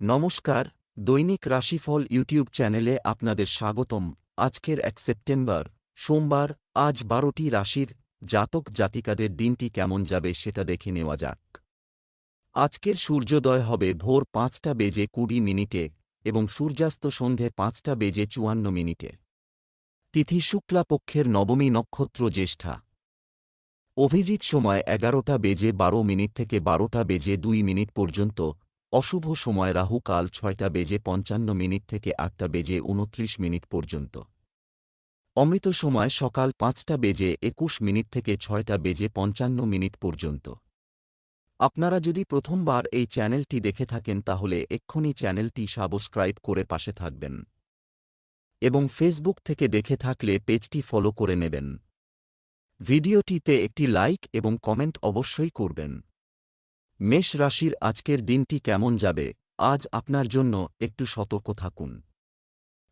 নমস্কার, দৈনিক রাশিফল ইউটিউব চ্যানেলে আপনাদের স্বাগতম। আজকের এক সেপ্টেম্বর, সোমবার, আজ বারোটি রাশির জাতক জাতিকাদের দিনটি কেমন যাবে সেটা দেখে নেওয়া যাক। আজকের সূর্যোদয় হবে ভোর পাঁচটা বেজে কুড়ি মিনিটে এবং সূর্যাস্ত সন্ধে পাঁচটা বেজে চুয়ান্ন মিনিটে। তিথি শুক্লাপক্ষের নবমী নক্ষত্র জ্যেষ্ঠা। অভিজিৎ সময় এগারোটা বেজে বারো মিনিট থেকে বারোটা বেজে দুই মিনিট পর্যন্ত অশুভ সময় রাহু কাল ছয়টা বেজে পঞ্চান্ন মিনিট থেকে আটটা বেজে উনত্রিশ মিনিট পর্যন্ত। অমৃত সময় সকাল পাঁচটা বেজে একুশ মিনিট থেকে ছয়টা বেজে পঞ্চান্ন মিনিট পর্যন্ত। আপনারা যদি প্রথমবার এই চ্যানেলটি দেখে থাকেন তাহলে এক্ষুনি চ্যানেলটি সাবস্ক্রাইব করে পাশে থাকবেন। এবং ফেসবুক থেকে দেখে থাকলে পেজটি ফলো করে নেবেন। ভিডিওটিতে একটি লাইক এবং কমেন্ট অবশ্যই করবেন। মেষ রাশির আজকের দিনটি কেমন যাবে? আজ আপনার জন্য একটু সতর্ক থাকুন।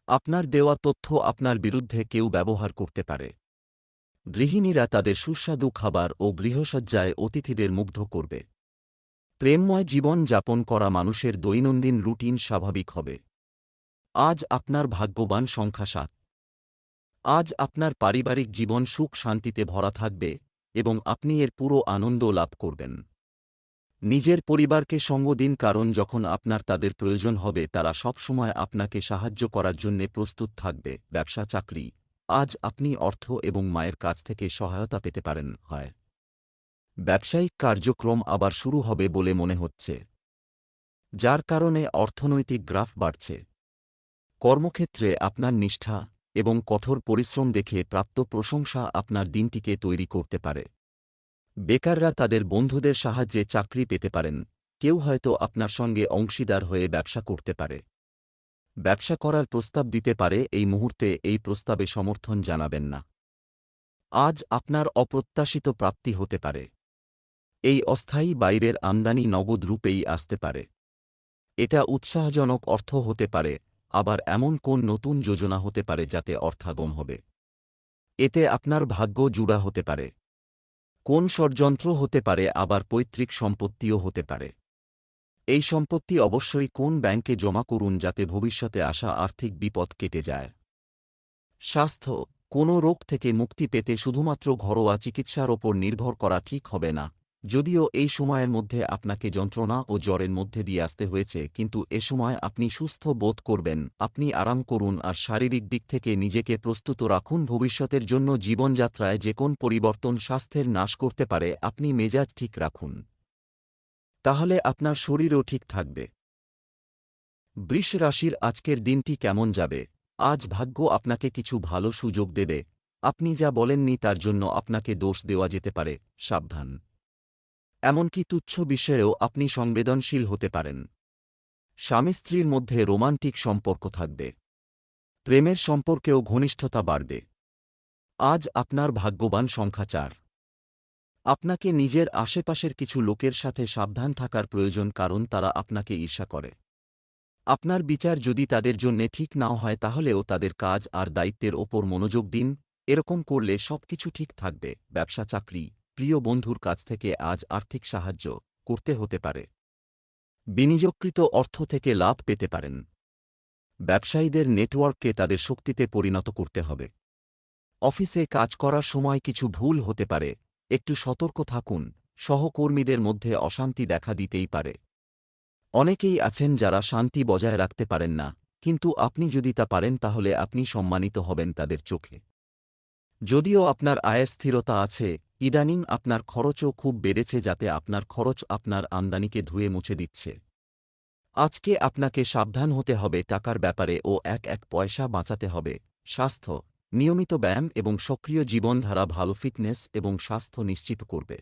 আপনার দেওয়া তথ্য আপনার বিরুদ্ধে কেউ ব্যবহার করতে পারে। গৃহিণীরা তাদের সুস্বাদু খাবার ও গৃহসজ্জায় অতিথিদের মুগ্ধ করবে। প্রেমময় জীবন যাপন করা মানুষের দৈনন্দিন রুটিন স্বাভাবিক হবে। আজ আপনার ভাগ্যবান সংখ্যা সাত। আজ আপনার পারিবারিক জীবন সুখ শান্তিতে ভরা থাকবে এবং আপনি এর পুরো আনন্দ লাভ করবেন। নিজের পরিবারকে সঙ্গ দিন কারণ যখন আপনার তাদের প্রয়োজন হবে, তারা সবসময় আপনাকে সাহায্য করার জন্য প্রস্তুত থাকবে। ব্যবসা, চাকরি। আজ আপনি অর্থ এবং মায়ের কাছ থেকে সহায়তা পেতে পারেন, হয়। ব্যবসায়িক কার্যক্রম আবার শুরু হবে বলে মনে হচ্ছে। যার কারণে অর্থনৈতিক গ্রাফ বাড়ছে। কর্মক্ষেত্রে আপনার নিষ্ঠা এবং কঠোর পরিশ্রম দেখে প্রাপ্ত প্রশংসা আপনার দিনটিকে তৈরি করতে পারে। বেকাররা তাদের বন্ধুদের সাহায্যে চাকরি পেতে পারেন, কেউ হয়তো আপনার সঙ্গে অংশীদার হয়ে ব্যবসা করতে পারে। ব্যবসা করার প্রস্তাব দিতে পারে, এই মুহূর্তে এই প্রস্তাবে সমর্থন জানাবেন না। আজ আপনার অপ্রত্যাশিত প্রাপ্তি হতে পারে। এই অস্থায়ী বাইরের আমদানি নগদ রূপেই আসতে পারে। এটা উৎসাহজনক অর্থ হতে পারে, আবার এমন কোন নতুন যোজনা হতে পারে যাতে অর্থাগম হবে। এতে আপনার ভাগ্য জুড়া হতে পারে। কোন ষড়যন্ত্র হতে পারে, আবার পৈতৃক সম্পত্তিও হতে পারে। এই সম্পত্তি অবশ্যই কোন ব্যাংকে জমা করুন যাতে ভবিষ্যতে আসা আর্থিক বিপদ কেটে যায়। স্বাস্থ্য, কোনো রোগ থেকে মুক্তি পেতে শুধুমাত্র ঘরোয়া চিকিৎসার ওপর নির্ভর করা ঠিক হবে না। যদিও এই সময়ের মধ্যে আপনাকে যন্ত্রণা ও জ্বরের মধ্যে দিয়ে আসতে হয়েছে, কিন্তু এ সময় আপনি সুস্থ বোধ করবেন। আপনি আরাম করুন আর শারীরিক দিক থেকে নিজেকে প্রস্তুত রাখুন। ভবিষ্যতের জন্য জীবনযাত্রায় যে কোন পরিবর্তন স্বাস্থ্যের নাশ করতে পারে, আপনি মেজাজ ঠিক রাখুন। তাহলে আপনার শরীরও ঠিক থাকবে। বৃষ রাশির আজকের দিনটি কেমন যাবে? আজ ভাগ্য আপনাকে কিছু ভালো সুযোগ দেবে। আপনি যা বলেননি তার জন্য আপনাকে দোষ দেওয়া যেতে পারে। সাবধান। এমনকি তুচ্ছ বিষয়েও আপনি সংবেদনশীল হতে পারেন। স্বামী স্ত্রীর মধ্যে রোমান্টিক সম্পর্ক থাকবে। প্রেমের সম্পর্কেও ঘনিষ্ঠতা বাড়বে। আজ আপনার ভাগ্যবান সংখ্যা চার। আপনাকে নিজের আশেপাশের কিছু লোকের সাথে সাবধান থাকার প্রয়োজন কারণ তারা আপনাকে ঈর্ষা করে। আপনার বিচার যদি তাদের জন্যে ঠিক নাও হয় তাহলেও তাদের কাজ আর দায়িত্বের ওপর মনোযোগ দিন। এরকম করলে সবকিছু ঠিক থাকবে। ব্যবসা চাকরি প্রিয় বন্ধুর কাছ থেকে আজ আর্থিক সাহায্য করতে হতে পারে। বিনিয়োগকৃত অর্থ থেকে লাভ পেতে পারেন। ব্যবসায়ীদের নেটওয়ার্ককে তাদের শক্তিতে পরিণত করতে হবে। অফিসে কাজ করার সময় কিছু ভুল হতে পারে। একটু সতর্ক থাকুন, সহকর্মীদের মধ্যে অশান্তি দেখা দিতেই পারে। অনেকেই আছেন যারা শান্তি বজায় রাখতে পারেন না, কিন্তু আপনি যদি তা পারেন তাহলে আপনি সম্মানিত হবেন তাদের চোখে। যদিও আপনার আয়ের স্থিরতা আছে, ইদানিং আপনার খরচও খুব বেড়েছে যাতে আপনার খরচ আপনার আমদানিকে ধুয়ে মুছে দিচ্ছে। আজকে আপনাকে সাবধান হতে হবে টাকার ব্যাপারে ও এক এক পয়সা বাঁচাতে হবে। স্বাস্থ্য, নিয়মিত ব্যায়াম এবং সক্রিয় জীবনধারা ভালো ফিটনেস এবং স্বাস্থ্য নিশ্চিত করবে।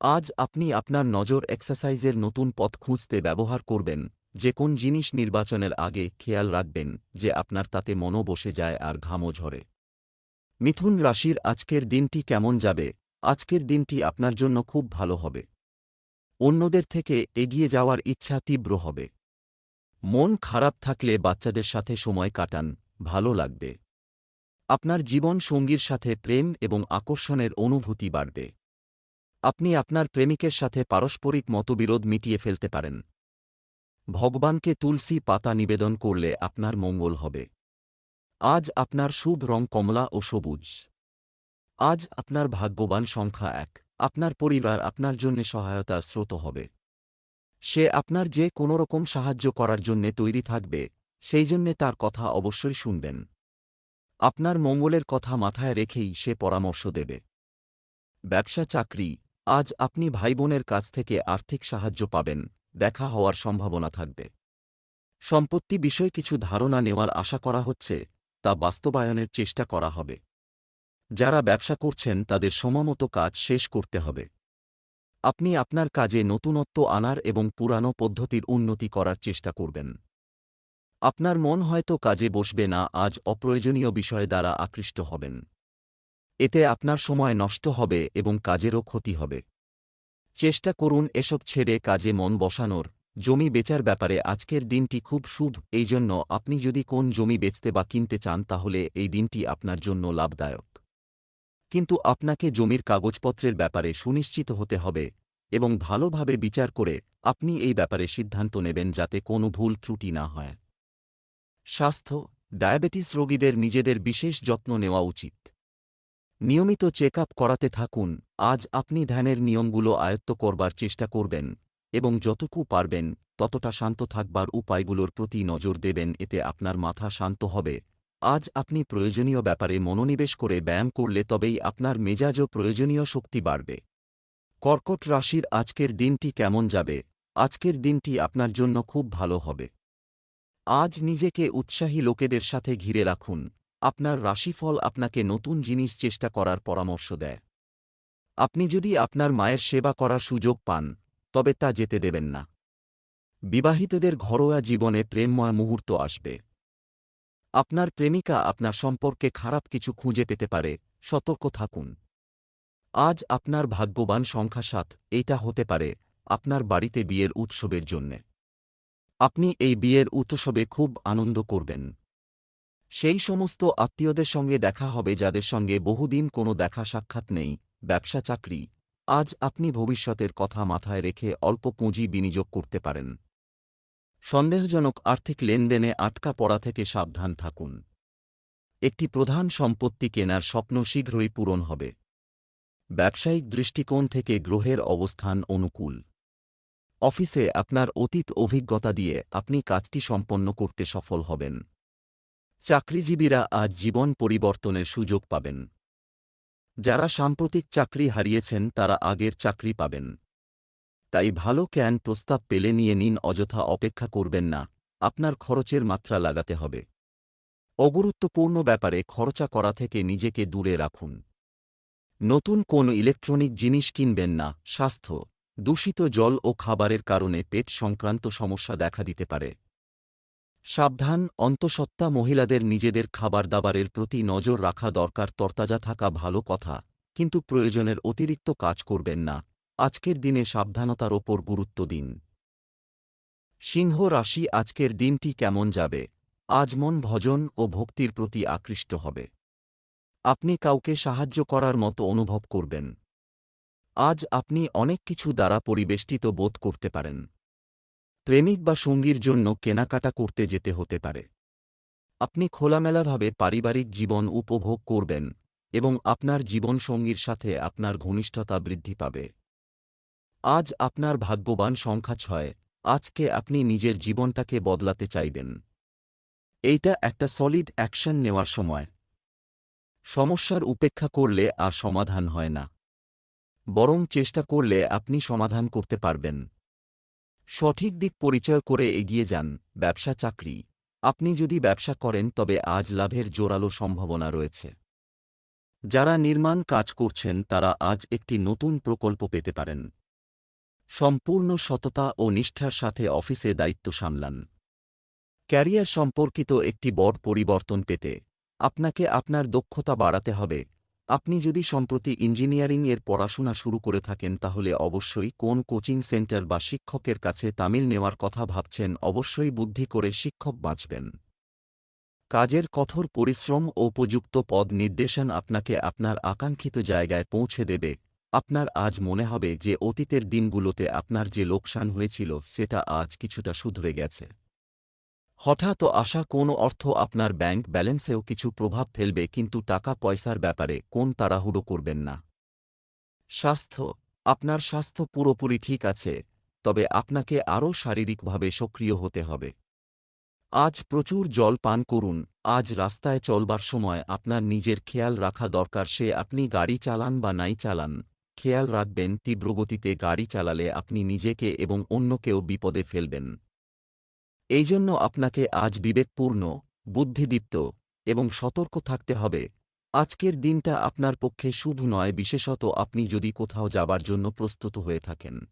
আজ আপনি আপনার নজর এক্সারসাইজের নতুন পথ খুঁজতে ব্যবহার করবেন, যে কোন জিনিস নির্বাচনের আগে খেয়াল রাখবেন, যে আপনার তাতে মনও বসে যায় আর ঘামও ঝরে। মিথুন রাশির আজকের দিনটি কেমন যাবে? আজকের দিনটি আপনার জন্য খুব ভালো হবে। অন্যদের থেকে এগিয়ে যাওয়ার ইচ্ছা তীব্র হবে। মন খারাপ থাকলে বাচ্চাদের সাথে সময় কাটান, ভালো লাগবে। আপনার জীবন সঙ্গীর সাথে প্রেম এবং আকর্ষণের অনুভূতি বাড়বে। আপনি আপনার প্রেমিকের সাথে পারস্পরিক মতবিরোধ মিটিয়ে ফেলতে পারেন। ভগবানকে তুলসী পাতা নিবেদন করলে আপনার মঙ্গল হবে। আজ আপনার শুভ রং কমলা ও সবুজ। আজ আপনার ভাগ্যবান সংখ্যা এক। আপনার পরিবার আপনার জন্য সহায়তার স্রোত হবে। সে আপনার যে কোনো রকম সাহায্য করার জন্যে তৈরি থাকবে, সেই জন্যে তার কথা অবশ্যই শুনবেন। আপনার মঙ্গলের কথা মাথায় রেখেই সে পরামর্শ দেবে। ব্যবসা চাকরি। আজ আপনি ভাইবোনের কাছ থেকে আর্থিক সাহায্য পাবেন, দেখা হওয়ার সম্ভাবনা থাকবে। সম্পত্তি বিষয়ে কিছু ধারণা নেওয়ার আশা করা হচ্ছে তা বাস্তবায়নের চেষ্টা করা হবে। যারা ব্যবসা করছেন, তাদের সময়মতো কাজ শেষ করতে হবে। আপনি আপনার কাজে নতুনত্ব আনার এবং পুরানো পদ্ধতির উন্নতি করার চেষ্টা করবেন। আপনার মন হয়তো কাজে বসবে না, আজ অপ্রয়োজনীয় বিষয় দ্বারা আকৃষ্ট হবেন। এতে আপনার সময় নষ্ট হবে এবং কাজেরও ক্ষতি হবে। চেষ্টা করুন এসব ছেড়ে কাজে মন বসানোর। জমি বেচার ব্যাপারে আজকের দিনটি খুব শুভ। এই জন্য আপনি যদি কোন জমি বেচতে বা কিনতে চান, তাহলে এই দিনটি আপনার জন্য লাভদায়ক। কিন্তু আপনাকে জমির কাগজপত্রের ব্যাপারে সুনিশ্চিত হতে হবে এবং ভালোভাবে বিচার করে আপনি এই ব্যাপারে সিদ্ধান্ত নেবেন যাতে কোনো ভুল ত্রুটি না হয়। স্বাস্থ্য, ডায়াবেটিস রোগীদের নিজেদের বিশেষ যত্ন নেওয়া উচিত। নিয়মিত চেক করাতে থাকুন। আজ আপনি ধ্যানের নিয়মগুলো আয়ত্ত করবার চেষ্টা করবেন। এবং যতটুকু পারবেন, ততটা শান্ত থাকবার উপায়গুলোর প্রতি নজর দেবেন, এতে আপনার মাথা শান্ত হবে। আজ আপনি প্রয়োজনীয় ব্যাপারে মনোনিবেশ করে ব্যায়াম করলে তবেই আপনার মেজাজও প্রয়োজনীয় শক্তি বাড়বে। কর্কট রাশির আজকের দিনটি কেমন যাবে? আজকের দিনটি আপনার জন্য খুব ভালো হবে। আজ নিজেকে উৎসাহী লোকেদের সাথে ঘিরে রাখুন। আপনার রাশিফল আপনাকে নতুন জিনিস চেষ্টা করার পরামর্শ দেয়। আপনি যদি আপনার মায়ের সেবা করার সুযোগ পান তবে তা যেতে দেবেন না। বিবাহিতদের ঘরোয়া জীবনে প্রেমময় মুহূর্ত আসবে। আপনার প্রেমিকা আপনার সম্পর্কে খারাপ কিছু খুঁজে পেতে পারে, সতর্ক থাকুন। আজ আপনার ভাগ্যবান সংখ্যা সাত এইটা হতে পারে আপনার বাড়িতে বিয়ের উৎসবের জন্যে। আপনি এই বিয়ের উৎসবে খুব আনন্দ করবেন। সেই সমস্ত আত্মীয়দের সঙ্গে দেখা হবে যাদের সঙ্গে বহুদিন কোনো দেখা সাক্ষাৎ নেই, ব্যবসা চাকরি আজ আপনি ভবিষ্যতের কথা মাথায় রেখে অল্প পুঁজি বিনিয়োগ করতে পারেন। সন্দেহজনক আর্থিক লেনদেনে আটকা পড়া থেকে সাবধান থাকুন। একটি প্রধান সম্পত্তি কেনার স্বপ্ন শীঘ্রই পূরণ হবে। ব্যবসায়িক দৃষ্টিকোণ থেকে গ্রহের অবস্থান অনুকূল। অফিসে আপনার অতীত অভিজ্ঞতা দিয়ে আপনি কাজটি সম্পন্ন করতে সফল হবেন। চাকরিজীবীরা আজ জীবন পরিবর্তনের সুযোগ পাবেন। যারা সাম্প্রতিক চাকরি হারিয়েছেন, তারা আগের চাকরি পাবেন। তাই ভালো ক্যান প্রস্তাব পেলে নিয়ে নিন, অযথা অপেক্ষা করবেন না। আপনার খরচের মাত্রা লাগাতে হবে। অগুরুত্বপূর্ণ ব্যাপারে খরচা করা থেকে নিজেকে দূরে রাখুন। নতুন কোন ইলেকট্রনিক জিনিস কিনবেন না। স্বাস্থ্য, দূষিত জল ও খাবারের কারণে পেট সংক্রান্ত সমস্যা দেখা দিতে পারে। সাবধান, অন্তঃসত্ত্বা মহিলাদের নিজেদের খাবার দাবারের প্রতি নজর রাখা দরকার, তরতাজা থাকা ভালো কথা, কিন্তু প্রয়োজনের অতিরিক্ত কাজ করবেন না। আজকের দিনে সাবধানতার ওপর গুরুত্ব দিন। সিংহ রাশি, আজকের দিনটি কেমন যাবে? আজ মন ভজন ও ভক্তির প্রতি আকৃষ্ট হবে। আপনি কাউকে সাহায্য করার মতো অনুভব করবেন। আজ আপনি অনেক কিছু দ্বারা পরিবেষ্টিত বোধ করতে পারেন। প্রেমিক বা সঙ্গীর জন্য কেনাকাটা করতে যেতে হতে পারে। আপনি খোলামেলাভাবে পারিবারিক জীবন উপভোগ করবেন এবং আপনার জীবনসঙ্গীর সাথে আপনার ঘনিষ্ঠতা বৃদ্ধি পাবে। আজ আপনার ভাগ্যবান সংখ্যা ছয়, আজকে আপনি নিজের জীবনটাকে বদলাতে চাইবেন। এইটা একটা সলিড অ্যাকশন নেওয়ার সময়। সমস্যার উপেক্ষা করলে আর সমাধান হয় না। বরং চেষ্টা করলে আপনি সমাধান করতে পারবেন। সঠিক দিক পরিচয় করে এগিয়ে যান, ব্যবসা চাকরি। আপনি যদি ব্যবসা করেন, তবে আজ লাভের জোরালো সম্ভাবনা রয়েছে। যারা নির্মাণ কাজ করছেন, তারা আজ একটি নতুন প্রকল্প পেতে পারেন। সম্পূর্ণ সততা ও নিষ্ঠার সাথে অফিসে দায়িত্ব সামলান। ক্যারিয়ার সম্পর্কিত একটি বড় পরিবর্তন পেতে আপনাকে আপনার দক্ষতা বাড়াতে হবে। আপনি যদি সম্প্রতি ইঞ্জিনিয়ারিং এর পড়াশোনা শুরু করে থাকেন, তাহলে অবশ্যই কোন কোচিং সেন্টার বা শিক্ষকের কাছে তামিল নেওয়ার কথা ভাবছেন, অবশ্যই বুদ্ধি করে শিক্ষক বাঁচবেন। কাজের কঠোর পরিশ্রম ও উপযুক্ত পদ নির্দেশন আপনাকে আপনার আকাঙ্ক্ষিত জায়গায় পৌঁছে দেবে। আপনার আজ মনে হবে যে অতীতের দিনগুলোতে আপনার যে লোকসান হয়েছিল, সেটা আজ কিছুটা শুধরে গেছে। হঠাৎ আসা কোনো অর্থ আপনার ব্যাংক ব্যালেন্সেও কিছু প্রভাব ফেলবে কিন্তু টাকা পয়সার ব্যাপারে কোন তাড়াহুড়ো করবেন না। স্বাস্থ্য, আপনার স্বাস্থ্য পুরোপুরি ঠিক আছে, তবে আপনাকে আরও শারীরিকভাবে সক্রিয় হতে হবে। আজ প্রচুর জল পান করুন, আজ রাস্তায় চলবার সময় আপনার নিজের খেয়াল রাখা দরকার সে আপনি গাড়ি চালান বা নাই চালান, খেয়াল রাখবেন তীব্রগতিতে গাড়ি চালালে আপনি নিজেকে এবং অন্যকেও বিপদে ফেলবেন। এই জন্য আপনাকে আজ বিবেকপূর্ণ, বুদ্ধিদীপ্ত এবং সতর্ক থাকতে হবে। আজকের দিনটা আপনার পক্ষে শুভ নয়, বিশেষত আপনি যদি কোথাও যাবার জন্য প্রস্তুত হয়ে থাকেন।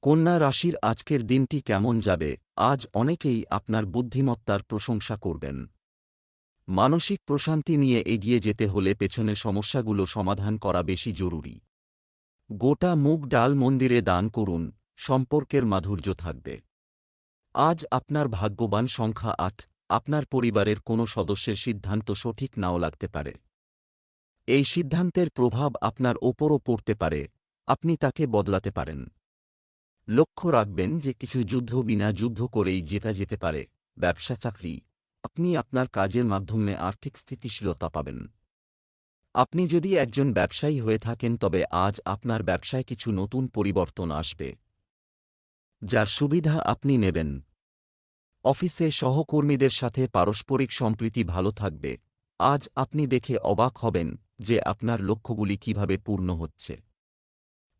কন্যা রাশির আজকের দিনটি কেমন যাবে, আজ অনেকেই আপনার বুদ্ধিমত্তার প্রশংসা করবেন। মানসিক প্রশান্তি নিয়ে এগিয়ে যেতে হলে পেছনের সমস্যাগুলো সমাধান করা বেশি জরুরি। গোটা মুগ ডাল মন্দিরে দান করুন, সম্পর্কের মাধুর্য থাকবে। আজ আপনার ভাগ্যবান সংখ্যা আট, আপনার পরিবারের কোনো সদস্যের সিদ্ধান্ত সঠিক নাও লাগতে পারে। এই সিদ্ধান্তের প্রভাব আপনার ওপরও পড়তে পারে, আপনি তাকে বদলাতে পারেন। লক্ষ্য রাখবেন যে কিছু যুদ্ধ বিনা যুদ্ধ করেই জেতা যেতে পারে, ব্যবসা, চাকরি। আপনি আপনার কাজের মাধ্যমে আর্থিক স্থিতিশীলতা পাবেন। আপনি যদি একজন ব্যবসায়ী হয়ে থাকেন তবে আজ আপনার ব্যবসায় কিছু নতুন পরিবর্তন আসবে। যার সুবিধা আপনি নেবেন। অফিসে সহকর্মীদের সাথে পারস্পরিক সম্প্রীতি ভালো থাকবে। আজ আপনি দেখে অবাক হবেন যে আপনার লক্ষ্যগুলি কীভাবে পূর্ণ হচ্ছে।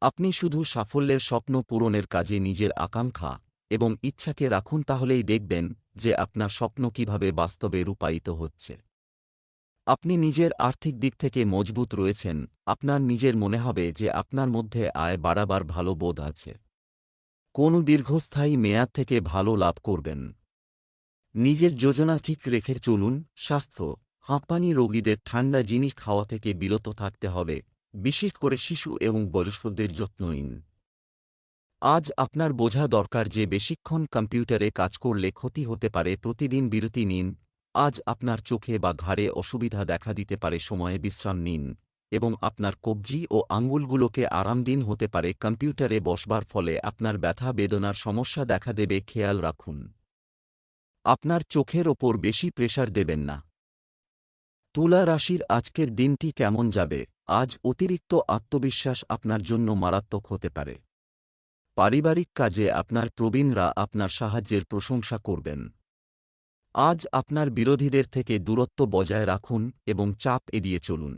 আপনি শুধু সাফল্যের স্বপ্ন পূরণের কাজে নিজের আকাঙ্ক্ষা এবং ইচ্ছাকে রাখুন তাহলেই দেখবেন যে আপনার স্বপ্ন কীভাবে বাস্তবে রূপায়িত হচ্ছে। আপনি নিজের আর্থিক দিক থেকে মজবুত রয়েছেন। আপনার নিজের মনে হবে যে আপনার মধ্যে আয় বাড়াবার ভালো বোধ আছে। কোন দীর্ঘস্থায়ী মেয়াদ থেকে ভালো লাভ করবেন। নিজের যোজনা ঠিক রেখে চলুন, স্বাস্থ্য, হাঁপানি রোগীদের ঠান্ডা জিনিস খাওয়া থেকে বিরত থাকতে হবে, বিশেষ করে শিশু এবং বয়স্কদের যত্ন নিন। আজ আপনার বোঝা দরকার যে বেশিক্ষণ কম্পিউটারে কাজ করলে ক্ষতি হতে পারে, প্রতিদিন বিরতি নিন, আজ আপনার চোখে বা ঘাড়ে অসুবিধা দেখা দিতে পারে, সময়ে বিশ্রাম নিন। এবং আপনার কবজি ও আঙ্গুলগুলোকে আরাম দিন হতে পারে কম্পিউটারে বসবার ফলে আপনার ব্যথা, বেদনার সমস্যা দেখা দেবে, খেয়াল রাখুন। আপনার চোখের ওপর বেশি প্রেশার দেবেন না। তুলা রাশির আজকের দিনটি কেমন যাবে? আজ অতিরিক্ত আত্মবিশ্বাস আপনার জন্য মারাত্মক হতে পারে। পারিবারিক কাজে আপনার প্রবীণরা আপনার সাহায্যের প্রশংসা করবেন। আজ আপনার বিরোধীদের থেকে দূরত্ব বজায় রাখুন এবং চাপ এড়িয়ে চলুন।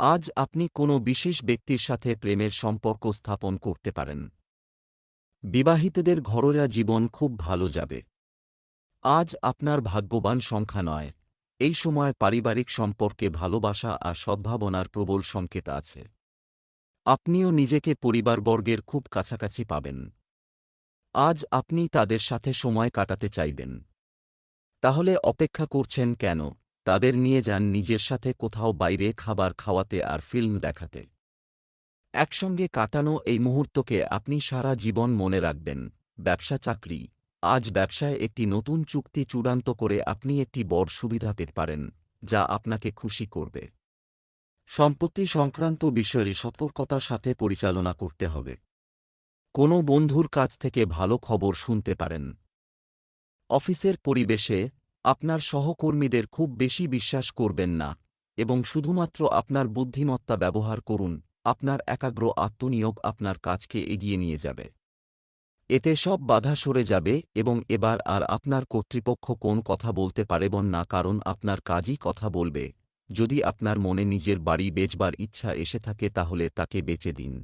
আজ আপনি কোনো বিশেষ ব্যক্তির সাথে প্রেমের সম্পর্ক স্থাপন করতে পারেন। বিবাহিতদের ঘরোয়া জীবন খুব ভালো যাবে। আজ আপনার ভাগ্যবান সংখ্যা নয়। এই সময় পারিবারিক সম্পর্কে ভালোবাসা আর সদ্ভাবনার প্রবল সংকেত আছে। আপনিও নিজেকে পরিবারবর্গের খুব কাছাকাছি পাবেন। আজ আপনি তাদের সাথে সময় কাটাতে চাইবেন। তাহলে অপেক্ষা করছেন কেন? তাদের নিয়ে যান নিজের সাথে কোথাও বাইরে খাবার খাওয়াতে আর ফিল্ম দেখাতে। একসঙ্গে কাটানো এই মুহূর্তকে আপনি সারা জীবন মনে রাখবেন, ব্যবসা চাকরি। আজ ব্যবসায় একটি নতুন চুক্তি চূড়ান্ত করে আপনি একটি বড় সুবিধা পেতে পারেন, যা আপনাকে খুশি করবে। সম্পত্তি সংক্রান্ত বিষয়ে সতর্কতার সাথে পরিচালনা করতে হবে। কোনো বন্ধুর কাছ থেকে ভালো খবর শুনতে পারেন। অফিসের পরিবেশে আপনার সহকর্মীদের খুব বেশি বিশ্বাস করবেন না এবং শুধুমাত্র আপনার বুদ্ধিমত্তা ব্যবহার করুন, আপনার একাগ্র আত্মনিয়োগ আপনার কাজকে এগিয়ে নিয়ে যাবে। এতে সব বাধা সরে যাবে এবং এবার আর আপনার কর্তৃপক্ষ কোন কথা বলতে পারেবন না কারণ আপনার কাজই কথা বলবে। যদি আপনার মনে নিজের বাড়ি বেচবার ইচ্ছা এসে থাকে তাহলে তাকে বেচে দিন।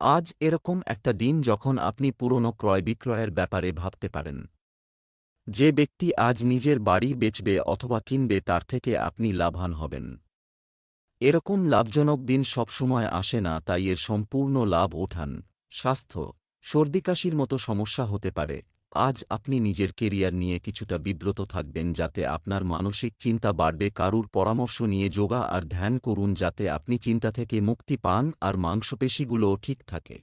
আজ এরকম একটা দিন যখন আপনি পুরনো ক্রয় বিক্রয়ের ব্যাপারে ভাবতে পারেন। যে ব্যক্তি আজ নিজের বাড়ি বেচবে অথবা কিনবে তার থেকে আপনি লাভান হবেন। এরকম লাভজনক দিন সবসময় আসে না, তাই এর সম্পূর্ণ লাভ ওঠান। স্বাস্থ্য, সর্দিকাশির মতো সমস্যা হতে পারে। আজ আপনি নিজের কেরিয়ার নিয়ে কিছুটা বিব্রত থাকবেন, যাতে আপনার মানসিক চিন্তা বাড়বে। কারুর পরামর্শ নিয়ে যোগা আর ধ্যান করুন, যাতে আপনি চিন্তা থেকে মুক্তি পান আর মাংসপেশিগুলোও ঠিক থাকে।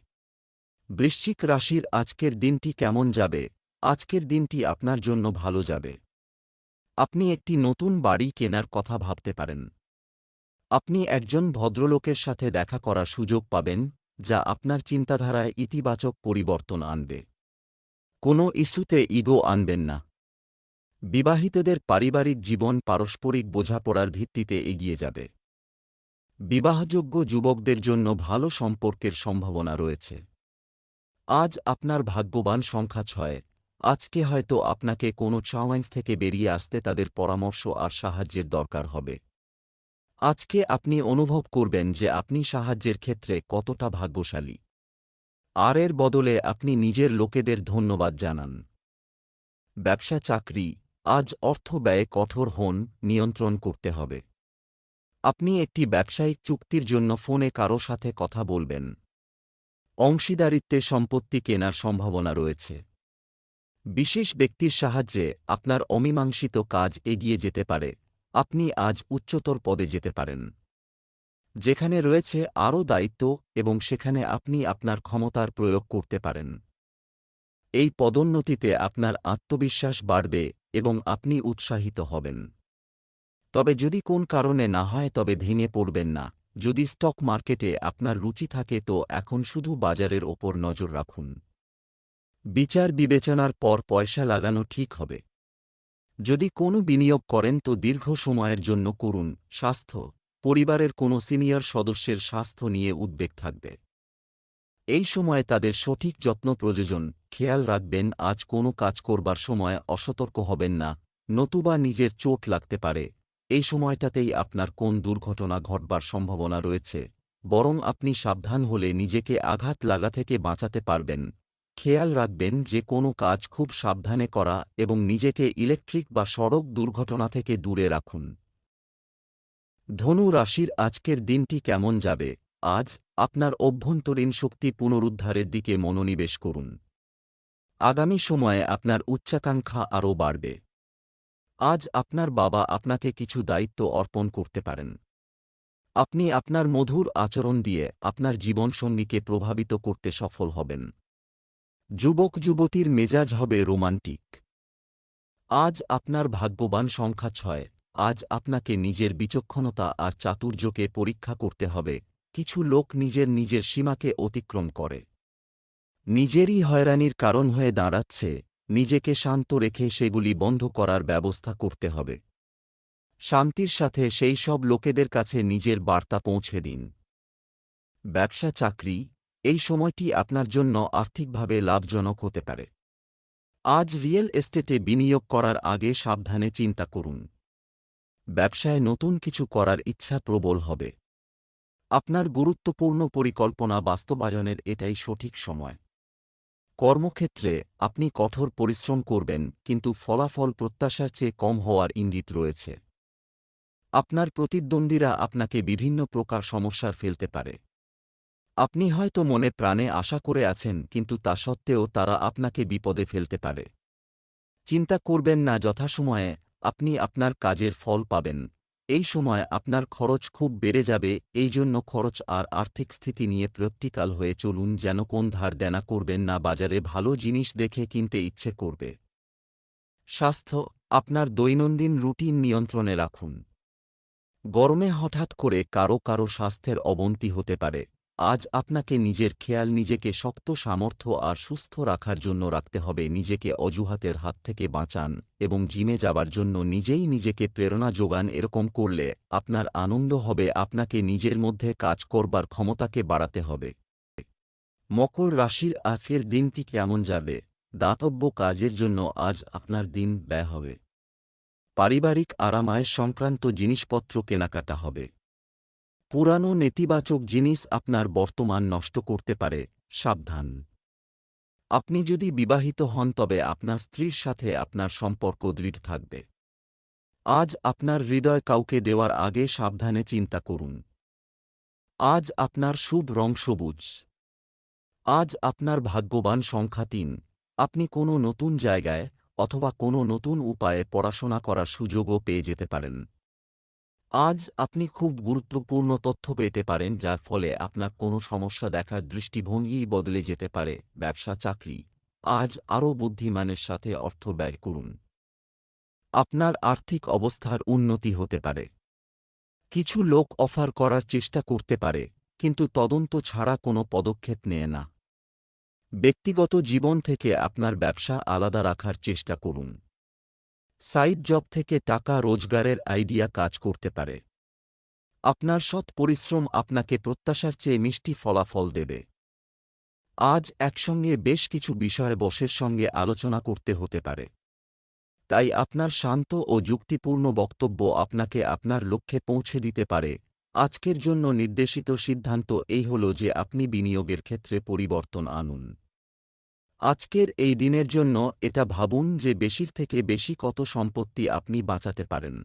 বৃশ্চিক রাশির আজকের দিনটি কেমন যাবে? আজকের দিনটি আপনার জন্য ভালো যাবে। আপনি একটি নতুন বাড়ি কেনার কথা ভাবতে পারেন। আপনি একজন ভদ্রলোকের সাথে দেখা করার সুযোগ পাবেন, যা আপনার চিন্তাধারায় ইতিবাচক পরিবর্তন আনবে। কোনো ইস্যুতে ইগো আনবেন না। বিবাহিতদের পারিবারিক জীবন পারস্পরিক বোঝাপড়ার ভিত্তিতে এগিয়ে যাবে। বিবাহযোগ্য যুবকদের জন্য ভালো সম্পর্কের সম্ভাবনা রয়েছে। আজ আপনার ভাগ্যবান সংখ্যা ছয়। আজকে হয়তো আপনাকে কোনো চাওয়াইন্স থেকে বেরিয়ে আসতে তাদের পরামর্শ আর সাহায্যের দরকার হবে। আজকে আপনি অনুভব করবেন যে আপনি সাহায্যের ক্ষেত্রে কতটা ভাগ্যশালী। আর এর বদলে আপনি নিজের লোকেদের ধন্যবাদ জানান। ব্যবসা চাকরি, আজ অর্থ ব্যয়ে কঠোর হন, নিয়ন্ত্রণ করতে হবে। আপনি একটি ব্যবসায়িক চুক্তির জন্য ফোনে কারও সাথে কথা বলবেন। অংশীদারিত্বে সম্পত্তি কেনার সম্ভাবনা রয়েছে। বিশেষ ব্যক্তির সাহায্যে আপনার অমীমাংসিত কাজ এগিয়ে যেতে পারে। আপনি আজ উচ্চতর পদে যেতে পারেন। যেখানে রয়েছে আরও দায়িত্ব এবং সেখানে আপনি আপনার ক্ষমতার প্রয়োগ করতে পারেন। এই পদোন্নতিতে আপনার আত্মবিশ্বাস বাড়বে এবং আপনি উৎসাহিত হবেন। তবে যদি কোন কারণে না হয়, তবে ভেঙে পড়বেন না। যদি স্টক মার্কেটে আপনার রুচি থাকে, তো এখন শুধু বাজারের ওপর নজর রাখুন। বিচার বিবেচনার পর পয়সা লাগানো ঠিক হবে। যদি কোনো বিনিয়োগ করেন তো দীর্ঘ সময়ের জন্য করুন, স্বাস্থ্য, পরিবারের কোনো সিনিয়র সদস্যের স্বাস্থ্য নিয়ে উদ্বেগ থাকবে। এই সময়ে তাদের সঠিক যত্ন প্রয়োজন, খেয়াল রাখবেন আজ কোনো কাজ করবার সময় অসতর্ক হবেন না, নতুবা নিজের চোট লাগতে পারে। এই সময়টাতেই আপনার কোন দুর্ঘটনা ঘটবার সম্ভাবনা রয়েছে, বরং আপনি সাবধান হলে নিজেকে আঘাত লাগা থেকে বাঁচাতে পারবেন। খেয়াল রাখবেন যে কোনো কাজ খুব সাবধানে করা এবং নিজেকে ইলেকট্রিক বা সড়ক দুর্ঘটনা থেকে দূরে রাখুন। ধনু রাশির আজকের দিনটি কেমন যাবে? আজ আপনার অভ্যন্তরীণ শক্তি পুনরুদ্ধারের দিকে মনোনিবেশ করুন। আগামী সময়ে আপনার উচ্চাকাঙ্ক্ষা আরও বাড়বে। আজ আপনার বাবা আপনাকে কিছু দায়িত্ব অর্পণ করতে পারেন। আপনি আপনার মধুর আচরণ দিয়ে আপনার জীবনসঙ্গীকে প্রভাবিত করতে সফল হবেন। যুবক যুবতীর মেজাজ হবে রোমান্টিক। আজ আপনার ভাগ্যবান সংখ্যা ছয়, আজ আপনাকে নিজের বিচক্ষণতা আর চাতুর্যকে পরীক্ষা করতে হবে, কিছু লোক নিজের নিজের সীমাকে অতিক্রম করে। নিজেরই হয়রানির কারণ হয়ে দাঁড়াচ্ছে, নিজেকে শান্ত রেখে সেগুলি বন্ধ করার ব্যবস্থা করতে হবে। শান্তির সাথে সেই সব লোকেদের কাছে নিজের বার্তা পৌঁছে দিন। ব্যবসা চাকরি এই সময়টি আপনার জন্য আর্থিকভাবে লাভজনক হতে পারে। আজ রিয়েল এস্টেটে বিনিয়োগ করার আগে সাবধানে চিন্তা করুন। ব্যবসায় নতুন কিছু করার ইচ্ছা প্রবল হবে। আপনার গুরুত্বপূর্ণ পরিকল্পনা বাস্তবায়নের এটাই সঠিক সময়। কর্মক্ষেত্রে আপনি কঠোর পরিশ্রম করবেন, কিন্তু ফলাফল প্রত্যাশার চেয়ে কম হওয়ার ইঙ্গিত রয়েছে। আপনার প্রতিদ্বন্দ্বীরা আপনাকে বিভিন্ন প্রকার সমস্যার ফেলতে পারে। আপনি হয়তো মনে প্রাণে আশা করে আছেন, কিন্তু তা সত্ত্বেও তারা আপনাকে বিপদে ফেলতে পারে। চিন্তা করবেন না, যথাসময়ে আপনি আপনার কাজের ফল পাবেন। এই সময় আপনার খরচ খুব বেড়ে যাবে, এই জন্য খরচ আর আর্থিক স্থিতি নিয়ে প্রত্যিকাল হয়ে চলুন, যেন কোন ধার দেনা করবেন না, বাজারে ভালো জিনিস দেখে কিনতে ইচ্ছে করবে। স্বাস্থ্য, আপনার দৈনন্দিন রুটিন নিয়ন্ত্রণে রাখুন। গরমে হঠাৎ করে কারও কারও স্বাস্থ্যের অবনতি হতে পারে। আজ আপনাকে নিজের খেয়াল নিজেকে শক্ত, সামর্থ্য আর সুস্থ রাখার জন্য রাখতে হবে। নিজেকে অজুহাতের হাত থেকে বাঁচান এবং জিমে যাবার জন্য নিজেই নিজেকে প্রেরণা যোগান। এরকম করলে আপনার আনন্দ হবে, আপনাকে নিজের মধ্যে কাজ করবার ক্ষমতাকে বাড়াতে হবে। মকর রাশির আজকের দিনটি কেমন যাবে? দাতব্য কাজের জন্য আজ আপনার দিন ব্যয় হবে। পারিবারিক আরামায় সংক্রান্ত জিনিসপত্র কেনাকাটা হবে। পুরানো নেতিবাচক জিনিস আপনার বর্তমান নষ্ট করতে পারে, সাবধান। আপনি যদি বিবাহিত হন, তবে আপনার স্ত্রীর সাথে আপনার সম্পর্ক দৃঢ় থাকবে। আজ আপনার হৃদয় কাউকে দেওয়ার আগে সাবধানে চিন্তা করুন। আজ আপনার শুভ রং সবুজ। আজ আপনার ভাগ্যবান সংখ্যা তিন। আপনি কোনো নতুন জায়গায় অথবা কোনো নতুন উপায়ে পড়াশোনা করার সুযোগও পেয়ে যেতে পারেন। আজ আপনি খুব গুরুত্বপূর্ণ তথ্য পেতে পারেন, যার ফলে আপনার কোনো সমস্যা দেখার দৃষ্টিভঙ্গি বদলে যেতে পারে, ব্যবসা, চাকরি। আজ আরও বুদ্ধিমানের সাথে অর্থ ব্যয় করুন। আপনার আর্থিক অবস্থার উন্নতি হতে পারে। কিছু লোক অফার করার চেষ্টা করতে পারে, কিন্তু তদন্ত ছাড়া কোনো পদক্ষেপ নেয় না। ব্যক্তিগত জীবন থেকে আপনার ব্যবসা আলাদা রাখার চেষ্টা করুন। সাইড জব থেকে টাকা রোজগারের আইডিয়া কাজ করতে পারে। আপনার সৎ পরিশ্রম আপনাকে প্রত্যাশার চেয়ে মিষ্টি ফলাফল দেবে। আজ একসঙ্গে বেশ কিছু বিষয়ে বসের সঙ্গে আলোচনা করতে হতে পারে। তাই আপনার শান্ত ও যুক্তিপূর্ণ বক্তব্য আপনাকে আপনার লক্ষ্যে পৌঁছে দিতে পারে। আজকের জন্য নির্দেশিত সিদ্ধান্ত এই হল যে আপনি বিনিয়োগের ক্ষেত্রে পরিবর্তন আনুন। আজকের এই দিনের জন্য এটা ভাবুন যে বেশির থেকে বেশি কত সম্পত্তি আপনি বাঁচাতে পারেন।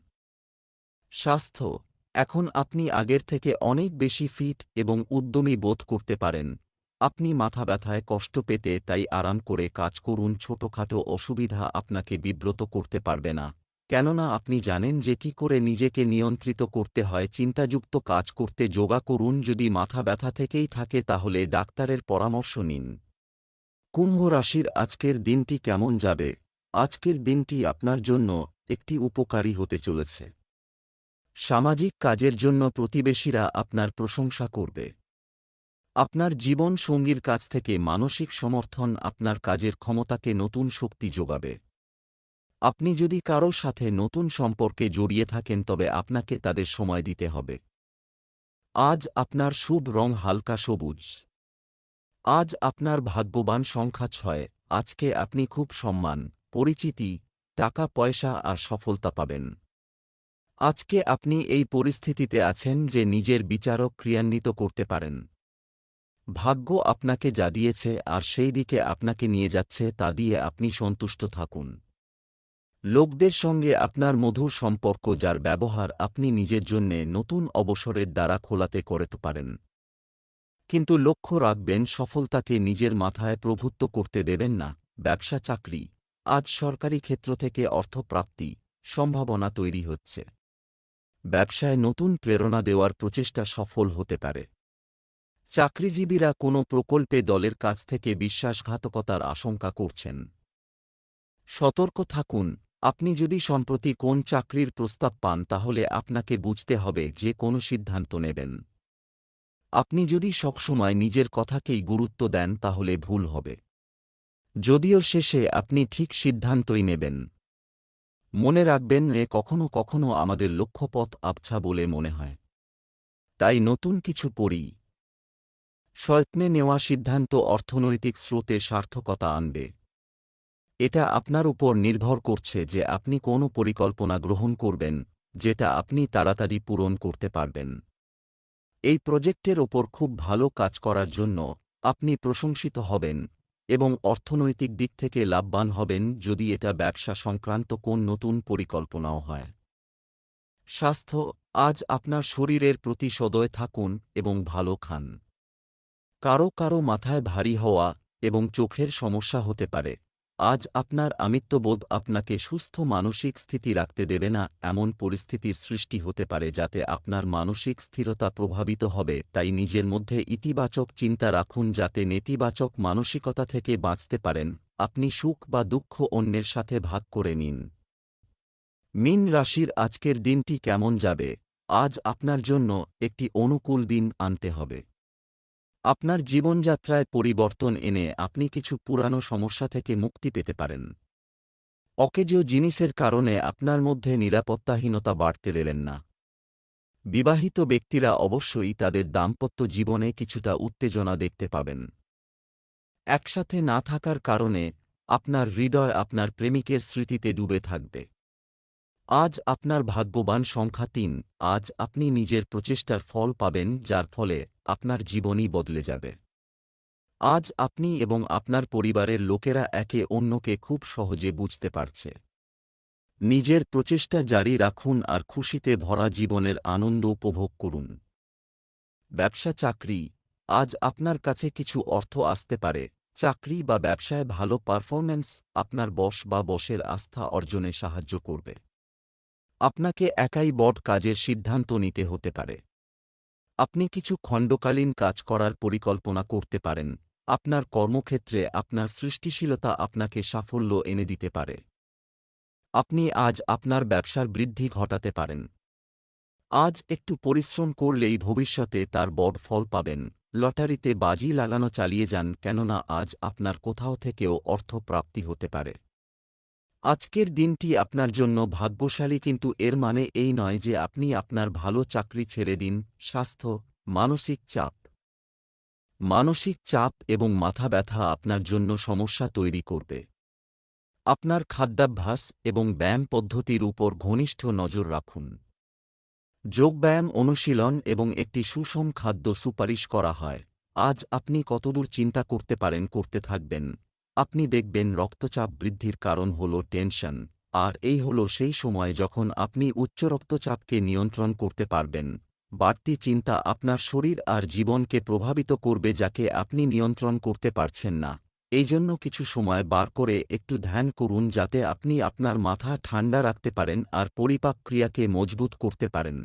স্বাস্থ্য, এখন আপনি আগের থেকে অনেক বেশি ফিট এবং উদ্যমী বোধ করতে পারেন। আপনি মাথা ব্যথায় কষ্ট পেতে তাই আরাম করে কাজ করুন, ছোটখাটো অসুবিধা আপনাকে বিব্রত করতে পারবে না। কেননা আপনি জানেন যে কি করে নিজেকে নিয়ন্ত্রিত করতে হয়, চিন্তাযুক্ত কাজ করতে যোগা করুন, যদি মাথা ব্যথা থেকেই থাকে তাহলে ডাক্তারের পরামর্শ নিন। কুম্ভ রাশির আজকের দিনটি কেমন যাবে? আজকের দিনটি আপনার জন্য একটি উপকারী হতে চলেছে। সামাজিক কাজের জন্য প্রতিবেশীরা আপনার প্রশংসা করবে। আপনার জীবন সঙ্গীর কাছ থেকে মানসিক সমর্থন আপনার কাজের ক্ষমতাকে নতুন শক্তি যোগাবে। আপনি যদি কারও সাথে নতুন সম্পর্কে জড়িয়ে থাকেন, তবে আপনাকে তাদের সময় দিতে হবে। আজ আপনার শুভ রং হালকা সবুজ। আজ আপনার ভাগ্যবান সংখ্যা ছয়। আজকে আপনি খুব সম্মান, পরিচিতি, টাকা, পয়সা আর সফলতা পাবেন। আজকে আপনি এই পরিস্থিতিতে আছেন যে নিজের বিচারক ক্রিয়ান্বিত করতে পারেন। ভাগ্য আপনাকে যা দিয়েছে আর সেই দিকে আপনাকে নিয়ে যাচ্ছে তা দিয়ে আপনি সন্তুষ্ট থাকুন। লোকদের সঙ্গে আপনার মধুর সম্পর্ক যার ব্যবহার আপনি নিজের জন্যে নতুন অবসরের দ্বারা খোলাতে করতে পারেন। কিন্তু লক্ষ্য রাখবেন, সফলতাকে নিজের মাথায় প্রভুত্ব করতে দেবেন না। ব্যবসা, চাকরি, আজ সরকারি ক্ষেত্র থেকে অর্থপ্রাপ্তি সম্ভাবনা তৈরি হচ্ছে। ব্যবসায় নতুন প্রেরণা দেওয়ার প্রচেষ্টা সফল হতে পারে। চাকরিজীবীরা কোনো প্রকল্পে দলের কাছ থেকে বিশ্বাসঘাতকতার আশঙ্কা করছেন। সতর্ক থাকুন, আপনি যদি সম্প্রতি কোন চাকরির প্রস্তাব পান, তাহলে আপনাকে বুঝতে হবে যে কোনো সিদ্ধান্ত নেবেন। আপনি যদি সবসময় নিজের কথাকেই গুরুত্ব দেন, তাহলে ভুল হবে। যদিও শেষে আপনি ঠিক সিদ্ধান্তই নেবেন। মনে রাখবেন, এ কখনো কখনো আমাদের লক্ষ্যপথ আবছা বলে মনে হয়। তাই নতুন কিছু পড়ি। সয়ত্নে নেওয়া সিদ্ধান্ত অর্থনৈতিক স্রোতে সার্থকতা আনবে। এটা আপনার উপর নির্ভর করছে যে আপনি কোনো পরিকল্পনা গ্রহণ করবেন, যেটা আপনি তাড়াতাড়ি পূরণ করতে পারবেন। এই প্রজেক্টের ওপর খুব ভালো কাজ করার জন্য আপনি প্রশংসিত হবেন এবং অর্থনৈতিক দিক থেকে লাভবান হবেন যদি এটা ব্যবসা সংক্রান্ত কোন নতুন পরিকল্পনাও হয়। স্বাস্থ্য, আজ আপনার শরীরের প্রতি সদয় থাকুন এবং ভালো খান। কারও কারও মাথায় ভারী হওয়া এবং চোখের সমস্যা হতে পারে। আজ আপনার আমিত্ববোধ আপনাকে সুস্থ মানসিক স্থিতি রাখতে দেবে না, এমন পরিস্থিতির সৃষ্টি হতে পারে যাতে আপনার মানসিক স্থিরতা প্রভাবিত হবে। তাই নিজের মধ্যে ইতিবাচক চিন্তা রাখুন যাতে নেতিবাচক মানসিকতা থেকে বাঁচতে পারেন। আপনি সুখ বা দুঃখ অন্যের সাথে ভাগ করে নিন। মিন রাশির আজকের দিনটি কেমন যাবে? আজ আপনার জন্য একটি অনুকূল দিন আনতে হবে। আপনার জীবনযাত্রায় পরিবর্তন এনে আপনি কিছু পুরানো সমস্যা থেকে মুক্তি পেতে পারেন। অকেজীয় জিনিসের কারণে আপনার মধ্যে নিরাপত্তাহীনতা বাড়তে দেবেন না। বিবাহিত ব্যক্তিরা অবশ্যই তাদের দাম্পত্য জীবনে কিছুটা উত্তেজনা দেখতে পাবেন। একসাথে না থাকার কারণে আপনার হৃদয় আপনার প্রেমিকের স্মৃতিতে ডুবে থাকবে। আজ আপনার ভাগ্যবান সংখ্যা তিন, আজ আপনি নিজের প্রচেষ্টার ফল পাবেন, যার ফলে আপনার জীবনই বদলে যাবে। আজ আপনি এবং আপনার পরিবারের লোকেরা একে অন্যকে খুব সহজে বুঝতে পারছে। নিজের প্রচেষ্টা জারি রাখুন আর খুশিতে ভরা জীবনের আনন্দ উপভোগ করুন। ব্যবসা চাকরি, আজ আপনার কাছে কিছু অর্থ আসতে পারে। চাকরি বা ব্যবসায় ভালো পারফরম্যান্স আপনার বশ বা বসের আস্থা অর্জনে সাহায্য করবে। আপনাকে একাই বট কাজের সিদ্ধান্ত নিতে হতে পারে। আপনি কিছু খণ্ডকালীন কাজ করার পরিকল্পনা করতে পারেন। আপনার কর্মক্ষেত্রে আপনার সৃষ্টিশীলতা আপনাকে সাফল্য এনে দিতে পারে। আপনি আজ আপনার ব্যবসার বৃদ্ধি ঘটাতে পারেন। আজ একটু পরিশ্রম করলেই ভবিষ্যতে তার বড় ফল পাবেন। লটারিতে বাজি লাগানো চালিয়ে যান কেননা আজ আপনার কোথাও থেকেও অর্থ প্রাপ্তি হতে পারে। আজকের দিনটি আপনার জন্য ভাগ্যশালী কিন্তু এর মানে এই নয় যে আপনি আপনার ভালো চাকরি ছেড়ে দিন, স্বাস্থ্য, মানসিক চাপ। মানসিক চাপ এবং মাথা ব্যথা আপনার জন্য সমস্যা তৈরি করবে। আপনার খাদ্যাভ্যাস এবং ব্যায়াম পদ্ধতির উপর ঘনিষ্ঠ নজর রাখুন। যোগব্যায়াম অনুশীলন এবং একটি সুষম খাদ্য সুপারিশ করা হয়। আজ আপনি কতদূর চিন্তা করতে পারেন, করতে থাকবেন? আপনি দেখবেন রক্তচাপ বৃদ্ধির কারণ হল টেনশন, আর এই হল সেই সময় যখন আপনি উচ্চ রক্তচাপকে নিয়ন্ত্রণ করতে পারবেন। বাড়তি চিন্তা আপনার শরীর আর জীবনকে প্রভাবিত করবে যাকে আপনি নিয়ন্ত্রণ করতে পারছেন না। এই জন্য কিছু সময় বার করে একটু ধ্যান করুন যাতে আপনি আপনার মাথা ঠান্ডা রাখতে পারেন আর পরিপাক ক্রিয়াকে মজবুত করতে পারেন।